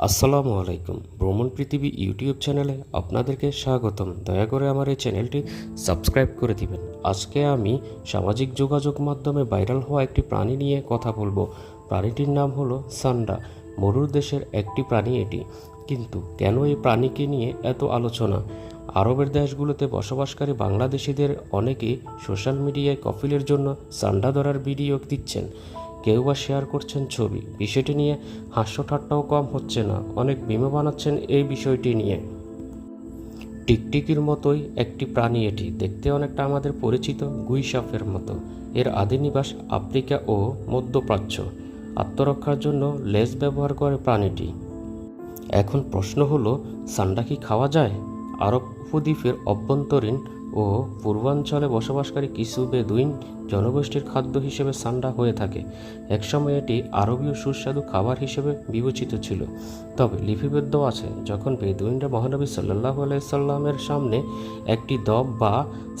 আসসালামু আলাইকুম। ভ্রমণ পৃথিবী ইউটিউব চ্যানেলে আপনাদেরকে স্বাগতম। দয়া করে আমার এই চ্যানেলটি সাবস্ক্রাইব করে দিবেন। আজকে আমি সামাজিক যোগাযোগ মাধ্যমে ভাইরাল হওয়া একটি প্রাণী নিয়ে কথা বলব। প্রাণীটির নাম হলো সান্ডা। মরুর দেশের একটি প্রাণী এটি। কিন্তু কেন এই প্রাণীকে নিয়ে এত আলোচনা? আরবের দেশগুলোতে বসবাসকারী বাংলাদেশিদের অনেকেই সোশ্যাল মিডিয়ায় কফিলের জন্য সান্ডা ধরার ভিডিও দিচ্ছেন। কেউ বা শেয়ার করছেন ছবি। বিষয়টি নিয়ে হাস্য ঠাট্টাও কম হচ্ছে না। অনেক বিমে বানাচ্ছেন এই বিষয়টি নিয়ে। টিকটিকির মতোই একটি প্রাণী এটি। দেখতে অনেকটা আমাদের পরিচিত গুইসাফের মতো। এর আদি নিবাস আফ্রিকা ও মধ্যপ্রাচ্য। আত্মরক্ষার জন্য লেজ ব্যবহার করে প্রাণীটি। এখন প্রশ্ন হলো, সান্ডা কি খাওয়া যায়? আরব উপদ্বীপের অভ্যন্তরীণ ও পূর্বাঞ্চলে বসবাসকারী কিছু বেদুইন জনগোষ্ঠীর খাদ্য হিসেবে সান্ডা হয়ে থাকে। একসময় এটি আরবীয় সুস্বাদু খাবার হিসেবে বিবেচিত ছিল। তবে লিপিবদ্ধ আছে যখন বেদুইনরা মহানবী সাল্লাহ আলাইসাল্লামের সামনে একটি দব বা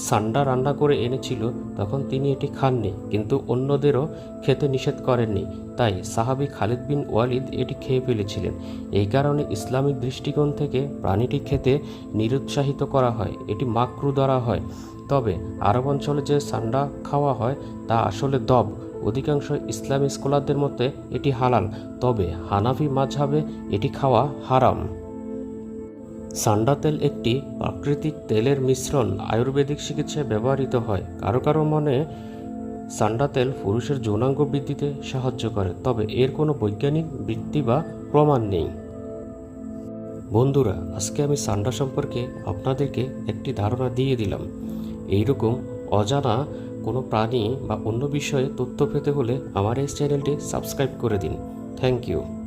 সান্ডা রান্না করে এনেছিল, তখন তিনি এটি খাননি, কিন্তু অন্যদেরও খেতে নিষেধ করেননি। তাই সাহাবি খালিদ বিন ওয়ালিদ এটি খেয়ে ফেলেছিলেন। এই কারণে ইসলামিক দৃষ্টিকোণ থেকে প্রাণীটি খেতে নিরুৎসাহিত করা হয়, এটি মাকরু দ্বারা হয়। তবে আরব অঞ্চলে যে সান্ডা খাওয়া হয়, তা আসলে দব। অধিকাংশ ইসলামী স্কলারদের মতে এটি হালাল, তবে হানাফি মাঝহাবে এটি খাওয়া হারাম। সান্ডা তেল একটি প্রাকৃতিক তেলের মিশ্রণ আয়ুর্বেদিক চিকিৎসায় ব্যবহৃত হয়। কারও কারও মনে সান্ডা তেল পুরুষের যৌনাঙ্গ বৃদ্ধিতে সাহায্য করে, তবে এর কোনো বৈজ্ঞানিক ভিত্তি বা প্রমাণ নেই। বন্ধুরা, আজকে আমি সান্ডা সম্পর্কে আপনাদেরকে একটি ধারণা দিয়ে দিলাম। এইরকম অজানা কোনো প্রাণী বা অন্য বিষয়ে তথ্য পেতে হলে আমার এই চ্যানেলটি সাবস্ক্রাইব করে দিন। Thank you.